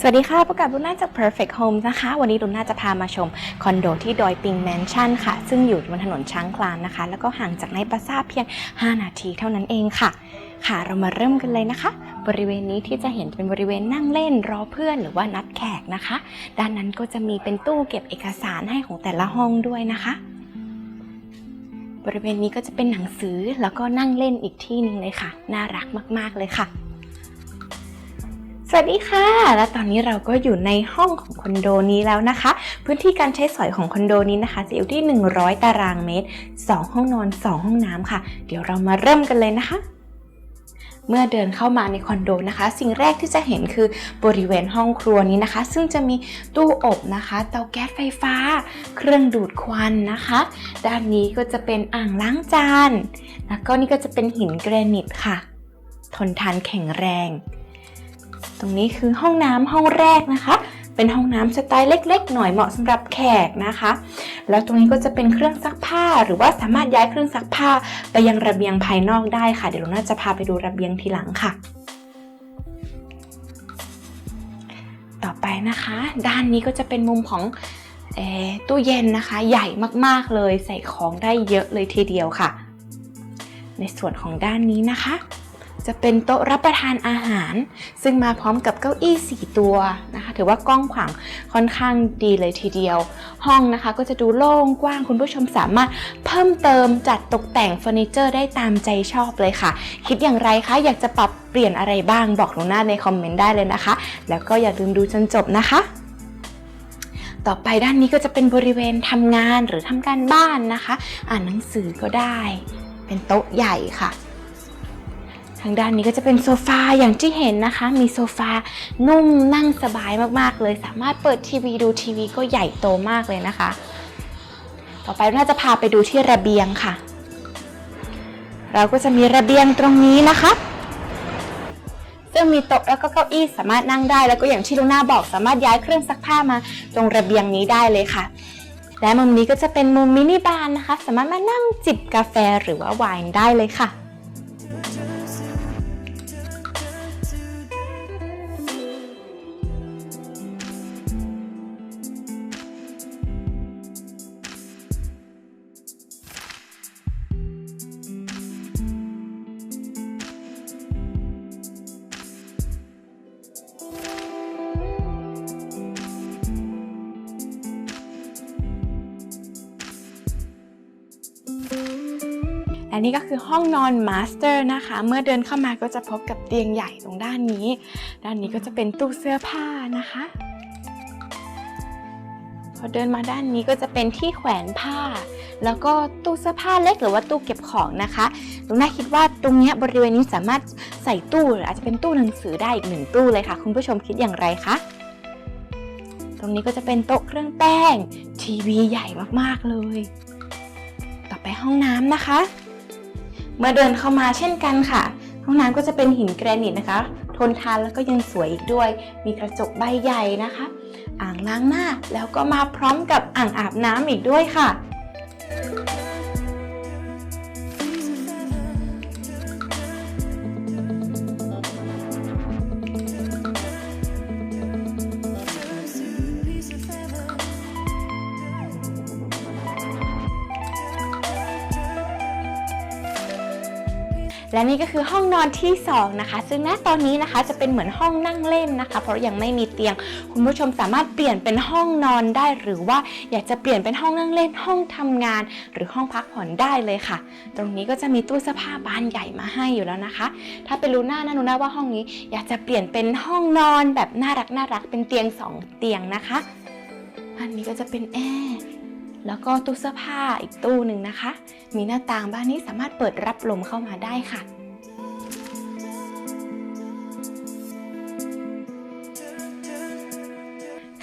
สวัสดีค่ะพบกับลุน่าจาก Perfect Home นะคะ วันนี้ลุน่าจะพามาชมคอนโดที่ดอยปิงแมนชั่นค่ะ ซึ่งอยู่บนถนนช้างคลานนะคะ แล้วก็ห่างจากในปราสาเพียง 5 นาทีเท่านั้นเองค่ะ ค่ะเรามาเริ่มกันเลยนะคะ บริเวณนี้ที่จะเห็นเป็นบริเวณนั่งเล่นรอเพื่อนหรือว่านัดแขกนะคะ ด้านนั้นก็จะมีเป็นตู้เก็บเอกสารให้ของแต่ละห้องด้วยนะคะ บริเวณนี้ก็จะเป็นหนังสือแล้วก็นั่งเล่นอีกที่หนึ่งเลยค่ะ น่ารักมากๆเลยค่ะ สวัสดีค่ะ และตอนนี้เราก็อยู่ในห้องของคอนโดนี้แล้วนะคะ พื้นที่การใช้สอยของคอนโดนี้นะคะจะอยู่ที่ 100 ตารางเมตร 2 ห้องนอน 2 ห้องน้ำค่ะ เดี๋ยวเรามาเริ่มกันเลยนะคะ เมื่อเดินเข้ามาในคอนโดนะคะ สิ่งแรกที่จะเห็นคือบริเวณห้องครัวนี้นะคะ ซึ่งจะมีตู้อบนะคะ เตาแก๊สไฟฟ้า เครื่องดูดควันนะคะ ด้านนี้ก็จะเป็นอ่างล้างจาน แล้วก็นี่ก็จะเป็นหินแกรนิตค่ะ ทนทานแข็งแรง ตรงนี้คือห้องน้ำห้องแรกนะคะ เป็นห้องน้ำสไตล์เล็ก ๆ หน่อยเหมาะสำหรับแขกนะคะ แล้วตรงนี้ก็จะเป็นเครื่องซักผ้า หรือว่าสามารถย้ายเครื่องซักผ้าไปยังระเบียงภายนอกได้ค่ะ เดี๋ยวเราน่าจะพาไปดูระเบียงทีหลังค่ะต่อไปนะคะด้านนี้ก็จะเป็นมุมของอตู้เย็นนะคะ ใหญ่มากๆเลยใส่ของได้เยอะเลยทีเดียวค่ะ ในส่วนของด้านนี้นะคะ จะเป็นโต๊ะรับประทานอาหาร ซึ่งมาพร้อมกับเก้าอี้ 4 ตัวนะคะ ถือว่ากว้างขวางค่อนข้างดีเลยทีเดียว ห้องนะคะก็จะดูโล่งกว้างคุณผู้ชมสามารถเพิ่มเติมจัดตกแต่งเฟอร์นิเจอร์ได้ตามใจชอบเลยค่ะ คิดอย่างไรคะ อยากจะปรับเปลี่ยนอะไรบ้างบอกหนูหน้าในคอมเมนต์ได้เลยนะคะ แล้วก็อย่าลืมดูจนจบนะคะต่อไปด้านนี้ก็จะเป็นบริเวณทำงานหรือทำการบ้านนะคะ อ่านหนังสือก็ได้ เป็นโต๊ะใหญ่ค่ะางด้านนี้ก็จะเป็นโซฟาอย่างที่เห็นนะคะ มีโซฟานุ่มนั่งสบายมากๆเลย สามารถเปิดทีวีดูทีวีก็ใหญ่โตมากเลยนะคะ ต่อไปน่าจะพาไปดูที่ระเบียงค่ะ เราก็จะมีระเบียงตรงนี้นะคะซึ่งมีโต๊ะแล้วก็เก้าอี้สามารถนั่งได้ แล้วก็อย่างที่ลูน่าบอกสามารถย้ายเครื่องซักผ้ามา ตรงระเบียงนี้ได้เลยค่ะ และมุมนี้ก็จะเป็นมุมมินิบาร์นะคะ สามารถมานั่งจิบกาแฟหรือว่าไวน์ได้เลยค่ะ และนี่ก็คือห้องนอนมาสเตอร์นะคะ เมื่อเดินเข้ามาก็จะพบกับเตียงใหญ่ตรงด้านนี้ ด้านนี้ก็จะเป็นตู้เสื้อผ้านะคะ พอเดินมาด้านนี้ก็จะเป็นที่แขวนผ้า แล้วก็ตู้เสื้อผ้าเล็กหรือว่าตู้เก็บของนะคะลุงน่าคิดว่าตรงนี้บริเวณนี้สามารถใส่ตู้หรืออาจจะเป็นตู้หนังสือได้อีกหนึ่งตู้เลยค่ะ คุณผู้ชมคิดอย่างไรคะตรงนี้ก็จะเป็นโต๊ะเครื่องแป้ง ทีวีใหญ่มากๆเลย ต่อไปห้องน้ำนะคะ เมื่อเดินเข้ามาเช่นกันค่ะ ห้องน้ำก็จะเป็นหินแกรนิตนะคะ ทนทานแล้วก็ยังสวยอีกด้วย มีกระจกใบใหญ่นะคะ อ่างล้างหน้าแล้วก็มาพร้อมกับอ่างอาบน้ำอีกด้วยค่ะ และนี่ก็คือห้องนอนที่ 2 นะคะ ซึ่งณตอนนี้นะคะจะเป็นเหมือนห้องนั่งเล่นนะคะ เพราะยังไม่มีเตียง คุณผู้ชมสามารถเปลี่ยนเป็นห้องนอนได้ หรือว่าอยากจะเปลี่ยนเป็นห้องนั่งเล่น ห้องทำงาน หรือห้องพักผ่อนได้เลยค่ะ ตรงนี้ก็จะมีตู้เสื้อผ้าบานใหญ่มาให้อยู่แล้วนะคะ ถ้าเป็นลูน่านะลูน่าว่าห้องนี้ อยากจะเปลี่ยนเป็นห้องนอนแบบน่ารักน่ารักเป็นเตียงสองเตียงนะคะอันนี้ก็จะเป็นแอร์ แล้วก็ตู้เสื้อผ้าอีกตู้หนึ่งนะคะ มีหน้าต่างบ้านนี้สามารถเปิดรับลมเข้ามาได้ค่ะ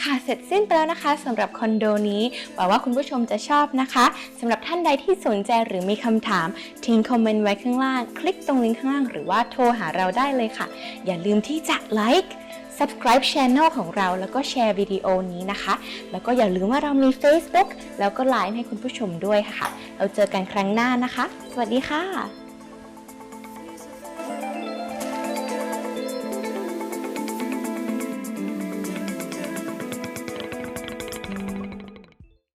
ค่ะเสร็จสิ้นไปแล้วนะคะสำหรับคอนโดนี้หวังว่าคุณผู้ชมจะชอบนะคะสำหรับท่านใดที่สนใจหรือมีคำถาม ทิ้งคอมเมนต์ไว้ข้างล่าง คลิกตรงลิงก์ข้างล่างหรือว่าโทรหาเราได้เลยค่ะ อย่าลืมที่จะไลค์ subscribe channel ของเราแล้วก็แชร์วิดีโอนี้นะคะ แล้วก็อย่าลืมว่าเรามี Facebook แล้วก็ Line ให้คุณผู้ชมด้วยค่ะ เราเจอกันครั้งหน้านะคะ สวัสดีค่ะ